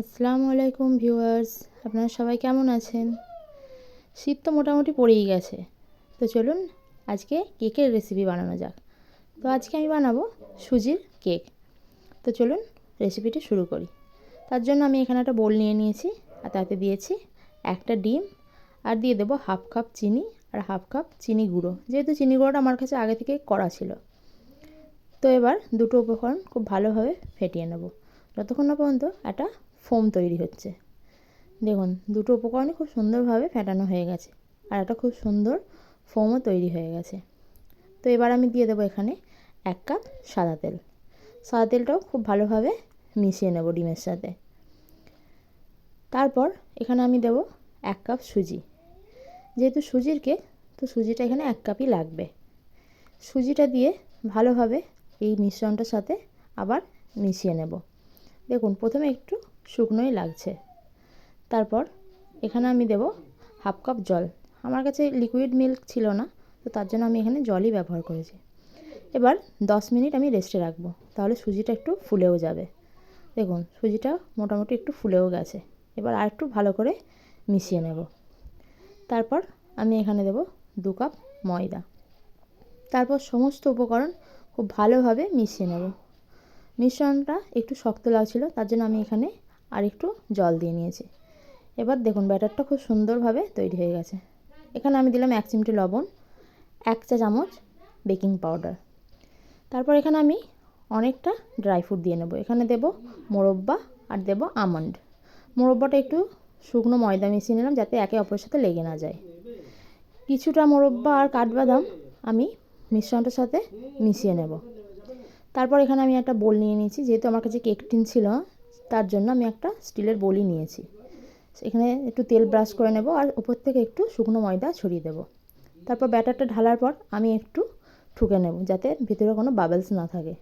আসসালামু আলাইকুম ভিউয়ার্স, আপনারা সবাই কেমন আছেন? শীত তো মোটামুটি পড়েই গেছে। তো চলুন আজকে কেকের রেসিপি বানানো যাক। তো আজকে আমি বানাবো সুজির কেক। তো চলুন রেসিপিটি শুরু করি। তার জন্য আমি এখানে একটা বোল নিয়ে নিয়েছি, আর তাতে দিয়েছি একটা ডিম, আর দিয়ে দেবো হাফ কাপ চিনি আর হাফ কাপ চিনি গুঁড়ো। যেহেতু চিনি গুঁড়োটা আমার কাছে আগে থেকে করা ছিল। তো এবার দুটো উপকরণ খুব ভালোভাবে ফেটিয়ে নেব। যতক্ষণ না পর্যন্ত একটা ফোম তৈরি হচ্ছে। দেখুন, দুটো উপকরণই খুব সুন্দরভাবে ফেটানো হয়ে গেছে আর একটা খুব সুন্দর ফোমও তৈরি হয়ে গেছে। তো এবার আমি দিয়ে দেবো এখানে এক কাপ সাদা তেল। সাদা তেলটাও খুব ভালোভাবে মিশিয়ে নেব ডিমের সাথে। তারপর এখানে আমি দেব এক কাপ সুজি। যেহেতু সুজির কেক তো সুজিটা এখানে এক কাপই লাগবে। সুজিটা দিয়ে ভালোভাবে এই মিশ্রণটার সাথে আবার মিশিয়ে নেব। দেখুন, প্রথমে একটু শুকনোই লাগছে। তারপর এখানে আমি দেব হাফ কাপ জল। আমার কাছে লিকুইড মিল্ক ছিল না, তো তার জন্য আমি এখানে জলই ব্যবহার করেছি। এবার দশ মিনিট আমি রেস্টে রাখব, তাহলে সুজিটা একটু ফুলেও যাবে। দেখুন, সুজিটা মোটামুটি একটু ফুলেও গেছে। এবার আর একটু ভালো করে মিশিয়ে নেব। তারপর আমি এখানে দেব দু কাপ ময়দা। তারপর সমস্ত উপকরণ খুব ভালোভাবে মিশিয়ে নেব। মিশ্রণটা একটু শক্ত লাগছিল, তার জন্য আমি এখানে আর একটু জল দিয়ে নিয়েছি। এবার দেখুন, ব্যাটারটা খুব সুন্দরভাবে তৈরি হয়ে গেছে। এখানে আমি দিলাম এক চিমটি লবণ, এক চা চামচ বেকিং পাউডার। তারপর এখানে আমি অনেকটা ড্রাই ফ্রুট দিয়ে নেব। এখানে দেব মোরব্বা আর দেব আমন্ড। মোরব্বাটা একটু শুকনো ময়দা মিশিয়ে নিলাম যাতে একে অপরের সাথে লেগে না যায়। কিছুটা মোরব্বা আর কাঠবাদাম আমি মিশ্রণটার সাথে মিশিয়ে নেব। তারপর এখানে আমি একটা বোল নিয়ে নিয়েছি, যেহেতু আমার কাছে কেক টিন ছিল তার জন্য আমি একটা স্টিলের বলি নিয়েছি। এখানে একটু তেল ব্রাশ করে নেব আর উপর থেকে একটু শুকনো ময়দা ছড়িয়ে দেব। তারপর ব্যাটারটা ঢালার পর আমি একটু ঠুকে নেব যাতে ভিতরে কোনো বাবেলস না থাকে।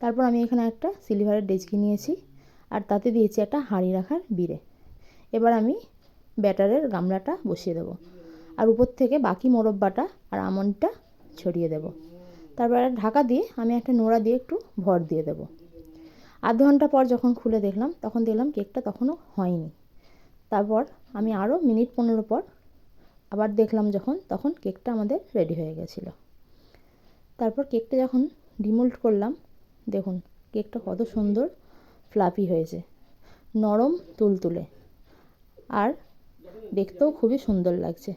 তারপর আমি এখানে একটা সিলিভারের ডেচকি নিয়েছি আর তাতে দিয়েছি একটা হাঁড়ি রাখার বিড়ে। এবার আমি ব্যাটারের গামলাটা বসিয়ে দেব আর উপর থেকে বাকি মোরব্বাটা আর আমন্ডটা ছড়িয়ে দেব। তারপর ঢাকা দিয়ে আমি একটা নোড়া দিয়ে একটু ভর দিয়ে দেব। আধ ঘণ্টা পর যখন খুলে দেখলাম, তখন দেখলাম কেকটা তখনও হয়নি। তারপর আমি আরও মিনিট পনেরো পর আবার দেখলাম যখন, তখন কেকটা আমাদের রেডি হয়ে গেছিল। তারপর কেকটা যখন ডিমোল্ড করলাম, দেখুন, কেকটা কত সুন্দর ফ্লাফি হয়েছে, নরম তুলতুলে, আর দেখতেও খুবই সুন্দর লাগছে।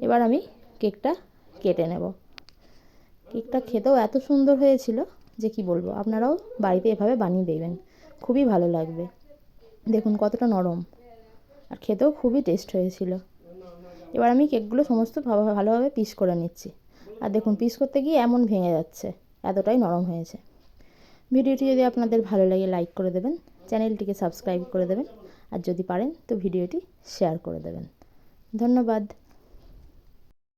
এবার আমি কেকটা কেটে নেব। কেকটা খেতেও এত সুন্দর হয়েছিল যে কি বলব, আপনারাও বাড়িতে এভাবে বানিয়ে দেবেন, খুবই ভালো লাগবে। দেখুন কতটা নরম, আর খেতেও খুবই টেস্ট হয়েছিল। এবার আমি কেকগুলো সমস্ত ভালোভাবে পিস করে নিচ্ছি। আর দেখুন পিস করতে গিয়ে এমন ভেঙে যাচ্ছে, এতটাই নরম হয়েছে। ভিডিওটি যদি আপনাদের ভালো লাগে লাইক করে দেবেন, চ্যানেলটিকে সাবস্ক্রাইব করে দেবেন, আর যদি পারেন তো ভিডিওটি শেয়ার করে দেবেন। ধন্যবাদ।